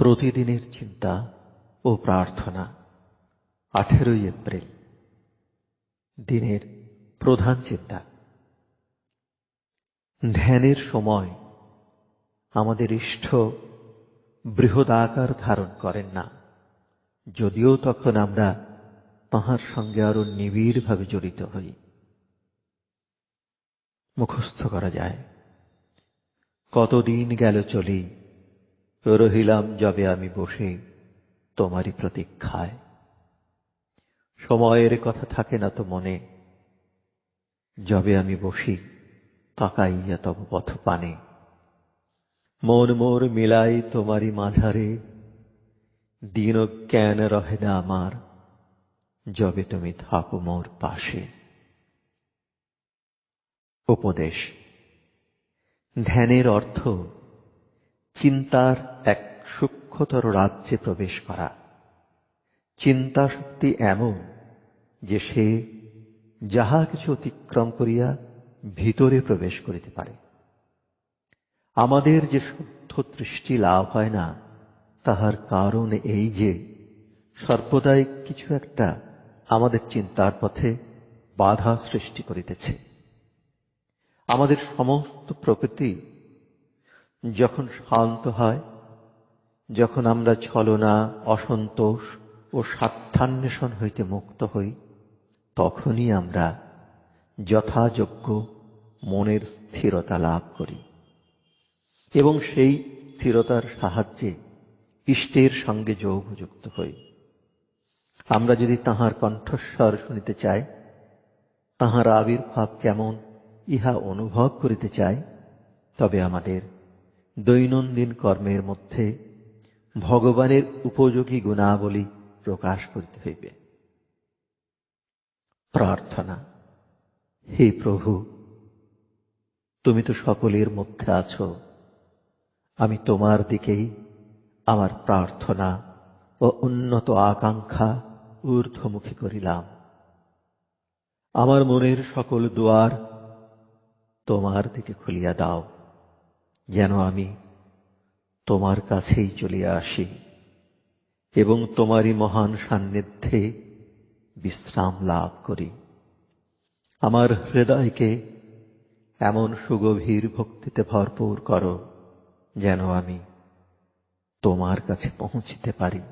প্রতিদিনের চিন্তা ও প্রার্থনা। আঠেরোই এপ্রিল, দিনের প্রধান চিন্তা। ধ্যানের সময় আমাদের ইষ্ট বৃহদাকার ধারণ করেন না। যদিও তখন আমরা তাঁহার সঙ্গে আরও নিবিড়ভাবে জড়িত হই। মুখস্থ করা যায়। কতদিন গেল চলি রহিলাম যবে আমি বসে তোমারই প্রতীক্ষায় সময়ের কথা থাকে না তো মনে। যবে আমি বসি, তাকাইয়া তব পথ পানে মন মোর মিলাই তোমারই মাঝারে। দিন জ্ঞান রহে না আমার, যবে তুমি থাকো মোর পাশে। উপদেশ, ধ্যানের অর্থ চিন্তার এক সূক্ষ্মতর রাজ্যে প্রবেশ করা। চিন্তা শক্তি এমন যে সে যাহা কিছু অতিক্রম করিয়া ভিতরে প্রবেশ করিতে পারে। আমাদের যে শুদ্ধ দৃষ্টি লাভ হয় না, তাহার কারণ এই যে সর্বদাই কিছু একটা আমাদের চিন্তার পথে বাধা সৃষ্টি করিতেছে। আমাদের সমস্ত প্রকৃতি যখন শান্ত হয়, যখন আমরা ছলনা, অসন্তোষ ও স্বার্থান্বেষণ হইতে মুক্ত হই, তখনই আমরা যথাযোগ্য মনের স্থিরতা লাভ করি। এবং সেই স্থিরতার সাহায্যে ইষ্টের সঙ্গে যোগযুক্ত হই। আমরা যদি তাহার কণ্ঠস্বর শুনিতে চাই, তাহার আবির্ভাব কেমন ইহা অনুভব করিতে চাই, তবে আমাদের দৈনন্দিন কর্মের মধ্যে ভগবানের উপযোগী গুণাবলী প্রকাশ করিতে হইবে। প্রার্থনা, হে প্রভু, তুমি তো সকলের মধ্যে আছো। আমি তোমার দিকেই আমার প্রার্থনা ও উন্নত আকাঙ্ক্ষা ঊর্ধ্বমুখী করিলাম। আমার মনের সকল দুয়ার তোমার দিকে খুলিয়া দাও। যেন আমি তোমার কাছেই চলিয়া আসি এবং তোমারই মহান সান্নিধ্যে বিশ্রাম লাভ করি। আমার হৃদয়কে এমন সুগভীর ভক্তিতে ভরপুর করো যেন আমি তোমার কাছে পৌঁছিতে পারি।